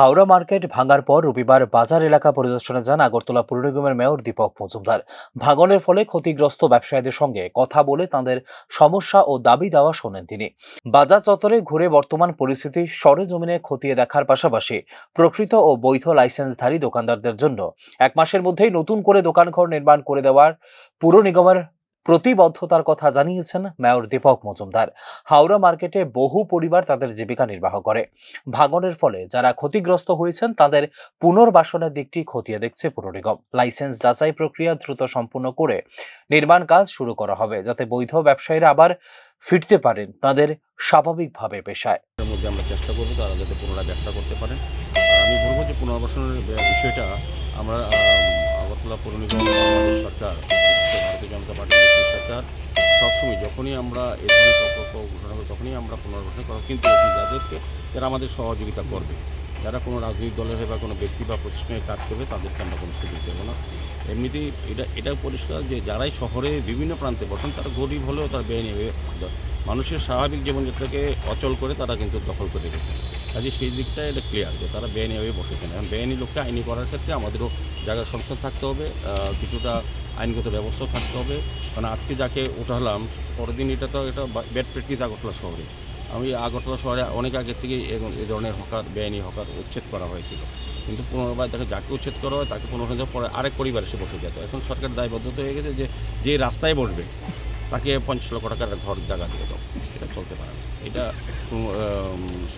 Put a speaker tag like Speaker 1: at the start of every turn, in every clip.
Speaker 1: Howrah market ভাঙার পর রবিবার বাজার এলাকা পরিদর্শনে যান আগরতলা পুর নিগমের মেয়র দীপক মজুমদার। ভাঙনের ফলে ক্ষতিগ্রস্ত ব্যবসায়ীদের সঙ্গে কথা বলে তাদের সমস্যা ও দাবি দেওয়া শোনেন তিনি। বাজার চত্বরে ঘুরে বর্তমান পরিস্থিতি সরেজমিনে খতিয়ে দেখার পাশাপাশি প্রকৃত ও বৈধ লাইসেন্সধারী দোকানদারদের জন্য এক মাসের মধ্যেই নতুন করে দোকানঘর নির্মাণ করে দেওয়ার পুর নিগমের প্রতিবদ্ধতার কথা জানিয়েছেন মেয়র দীপক মজুমদার। হাওড়া মার্কেটে বহু পরিবার তাদের জীবিকা নির্বাহ করে। ভাঙনের ফলে যারা ক্ষতিগ্রস্ত হয়েছেন, তাদের পুনর্বাসনের দিকটি খতিয়ে দেখছে পুর নিগম লাইসেন্স যাচাই প্রক্রিয়া দ্রুত সম্পূর্ণ করে নির্মাণ কাজ শুরু করা হবে, যাতে বৈধ ব্যবসায়ীরা আবার ফিরতে পারেন তাদের স্বাভাবিকভাবে পেশায়।
Speaker 2: মধ্যে আমরা চেষ্টা করব তারা যাতে পুনরায় ব্যবসা করতে পারেন। আমি বলব যে পুনর্বাসনের বিষয়টা আমরা আগরতলা পৌর নিগম সরকার সবসময় যখনই আমরা এই ধরনের প্রকল্প ঘোষণা করি, তখনই আমরা পুনর্বাসন করা কিন্তু যাদেরকে, যারা আমাদের সহযোগিতা করবে, যারা কোনো রাজনৈতিক দলের হয়ে বা কোনো ব্যক্তি বা প্রতিষ্ঠানে কাজ করবে, তাদেরকে আমরা কোনো সুযোগ দেবো না। এমনিতেই এটা এটা পরিষ্কার যে যারাই শহরে বিভিন্ন প্রান্তে বসেন, তারা গরিব হলেও তারা ব্যয় নেবে মানুষের স্বাভাবিক জীবনযাত্রাকে অচল করে তারা কিন্তু দখল করে রেখেছে কাজে সেই দিকটা এটা ক্লিয়ার যে তারা বেআইনিভাবে বসেছেন। এখন বেআইনি লোককে আইনি করার ক্ষেত্রে আমাদেরও জায়গার সংস্থান থাকতে হবে কিছুটা আইনগত ব্যবস্থা থাকতে হবে। কারণ আজকে যাকে উঠালাম পরের দিন এটা তো এটা ব্যাড প্র্যাকটিস আগরতলা শহরে। আমি আগরতলা শহরে অনেক আগের থেকেই এই ধরনের হকার, বেআইনি হকার উচ্ছেদ করা হয়েছিল। কিন্তু পুনর্বার তাকে যাকে উচ্ছেদ করা হয়, তাকে পুনর্বার পরে আরেক পরিবার এসে বসে যেত এখন সরকার দায়বদ্ধতা হয়ে গেছে যে যে রাস্তায় বসবে, তাকে পঞ্চাশ লক্ষ টাকার ঘর জায়গা দিয়ে দাও। এটা চলতে পারে এটা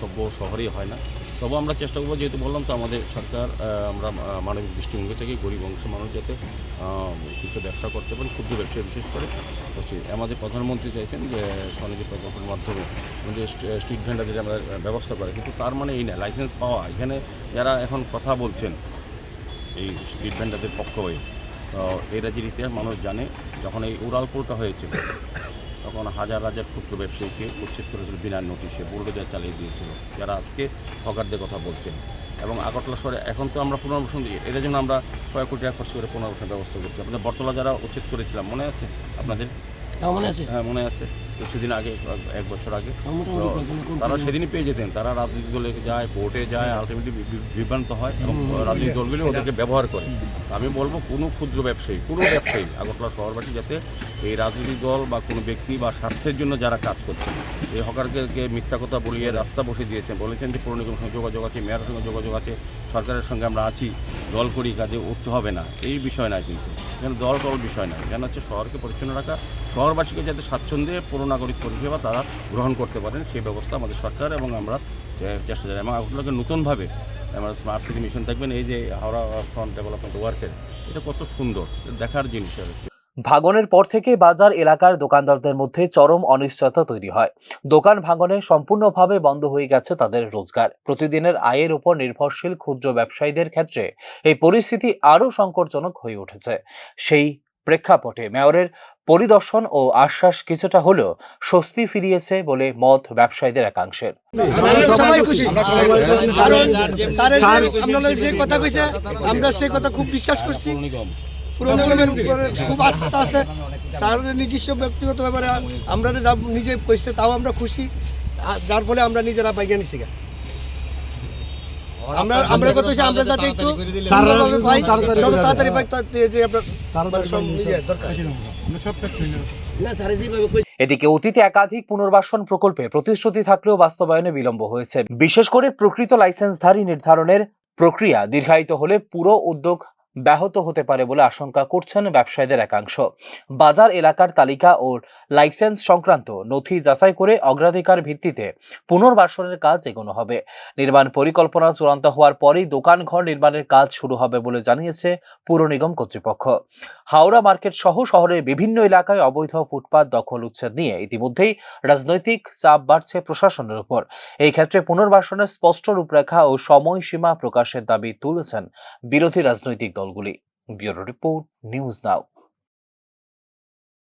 Speaker 2: সভ্য শহরেই হয় না। তবু আমরা চেষ্টা করব, যেহেতু বললাম তো, আমাদের সরকার আমরা মানবিক দৃষ্টিভঙ্গি থেকে গরিব অংশের মানুষ যাতে কিছু ব্যবসা করতে পারেন, ক্ষুদ্র ব্যবসা বিশেষ করে। হচ্ছে, আমাদের প্রধানমন্ত্রী চাইছেন যে, স্বনিধি প্রকল্পের মাধ্যমে আমাদের স্ট্রি- স্ট্রিট ভেন্ডারদের আমরা ব্যবস্থা করে, কিন্তু তার মানে এই না, লাইসেন্স পাওয়া, এখানে যারা এখন কথা বলছেন, এই স্ট্রিট ভেন্ডারদের পক্ষ হয়ে এই রাজ্যের ইতিহাস মানুষ জানে, যখন এই উড়ালপুলটা হয়েছিল তখন হাজার হাজার ক্ষুদ্র ব্যবসায়ীকে উচ্ছেদ করেছিল বিনা নোটিশে বুলডোজার চালিয়ে দিয়েছিল যারা আজকে হকারদের কথা বলছেন। এবং আগরতলা শহরে এখন তো আমরা পুনর্বাসন দিই এদের জন্য আমরা কয়েক কোটি টাকা খরচ করে পুনর্বাসনের ব্যবস্থা করছি। আপনাদের বটতলা যারা উচ্ছেদ করেছিলাম মনে আছে আপনাদের?
Speaker 3: তাও মনে আছে।
Speaker 2: হ্যাঁ মনে আছে। কিছুদিন আগে এক বছর আগে।
Speaker 3: কোন
Speaker 2: তারা সেদিনই পেয়ে যেতেন। তারা রাজনৈতিক দলে যায় কোর্টে যায় আলটিমেটলি বিভ্রান্ত হয় এবং রাজনৈতিক দলগুলি ওদেরকে ব্যবহার করে। আমি বলব কোনো ক্ষুদ্র ব্যবসায়ী কোনো ব্যবসায়ী আগরতলা শহরবাসী যাতে এই রাজনৈতিক দল বা কোনো ব্যক্তি বা স্বার্থের জন্য যারা কাজ করছেন এই হকারকে মিথ্যা কথা বলিয়ে রাস্তা বসে দিয়েছেন। বলেছেন যে পৌর নিগমের সঙ্গে যোগাযোগ আছে মেয়রের সঙ্গে যোগাযোগ আছে, সরকারের সঙ্গে আমরা আছি, দল করি, কাজে উঠতে হবে না। এই বিষয় নয় কিন্তু। এখানে দল টল বিষয় নয়। এখানে হচ্ছে শহরকে পরিচ্ছন্ন রাখা, শহরবাসীকে যাতে স্বাচ্ছন্দ্যে পুরো নাগরিক পরিষেবা তারা গ্রহণ করতে পারেন, সেই ব্যবস্থা আমাদের সরকার এবং আমরা চেষ্টা চালাই এবং আগরতলাকে নতুনভাবে আমরা স্মার্ট সিটি মিশন দেখবেন। এই যে হাওড়া ফ্রন্ট ডেভেলপমেন্ট ওয়ার্কের এটা কত সুন্দর। দেখার জিনিস হচ্ছে।
Speaker 1: ভাঙনের পর থেকে বাজার এলাকার দোকানদারদের মধ্যে চরম অনিশ্চয়তা তৈরি হয়। দোকান ভাঙনে সম্পূর্ণভাবে বন্ধ হয়ে গেছে তাদের রোজগার। প্রতিদিনের আয়ের উপর নির্ভরশীল ক্ষুদ্র ব্যবসায়ীদের ক্ষেত্রে এই পরিস্থিতি আরও সংকটজনক হয়ে উঠেছে। সেই প্রেক্ষাপটে মেয়রের পরিদর্শন ও আশ্বাস কিছুটা হলেও স্বস্তি ফিরিয়েছে বলে মত ব্যবসায়ীদের একাংশের।
Speaker 4: আমরা সেই কথা খুব বিশ্বাস করছি।
Speaker 2: পৌর নিগম
Speaker 4: পুরো নিগমের উপরে খুব আস্থা আছে। স্যারের নিজস্ব ব্যক্তিগত ব্যাপারে আমরা যা নিজে কইছে তাও আমরা খুশি। যার ফলে আমরা নিজেরা বাইকে নিছি গা। আমরা কত যাতে একটু তাড়াতাড়ি পাই।
Speaker 1: এদিকে অতীতে একাধিক পুনর্বাসন প্রকল্পে প্রতিশ্রুতি থাকলেও বাস্তবায়নে বিলম্ব হয়েছে। বিশেষ করে প্রকৃত লাইসেন্সধারী নির্ধারণের প্রক্রিয়া দীর্ঘায়িত হলে পুরো উদ্যোগ ব্যাহত হতে পারে বলে আশঙ্কা করছেন ব্যবসায়ীদের একাংশ। বাজার এলাকার তালিকা ও লাইসেন্স সংক্রান্ত নথি যাচাই করে অগ্রাধিকার ভিত্তিতে পুনর্বাসনের কাজ এগোনো হবে। নির্মাণ পরিকল্পনা চূড়ান্ত হওয়ার পরেই দোকান ঘর নির্মাণের কাজ শুরু হবে বলে জানিয়েছে পুর নিগম কর্তৃপক্ষ। হাওড়া মার্কেট সহ শহরের বিভিন্ন এলাকায় অবৈধ ফুটপাত দখল উচ্ছেদ নিয়ে ইতিমধ্যেই রাজনৈতিক চাপ বাড়ছে প্রশাসনের উপর। এই ক্ষেত্রে পুনর্বাসনের স্পষ্ট রূপরেখা ও সময়সীমা প্রকাশের দাবি তুলেছেন বিরোধী রাজনৈতিক দলগুলি ব্যুরো রিপোর্ট নিউজ নাও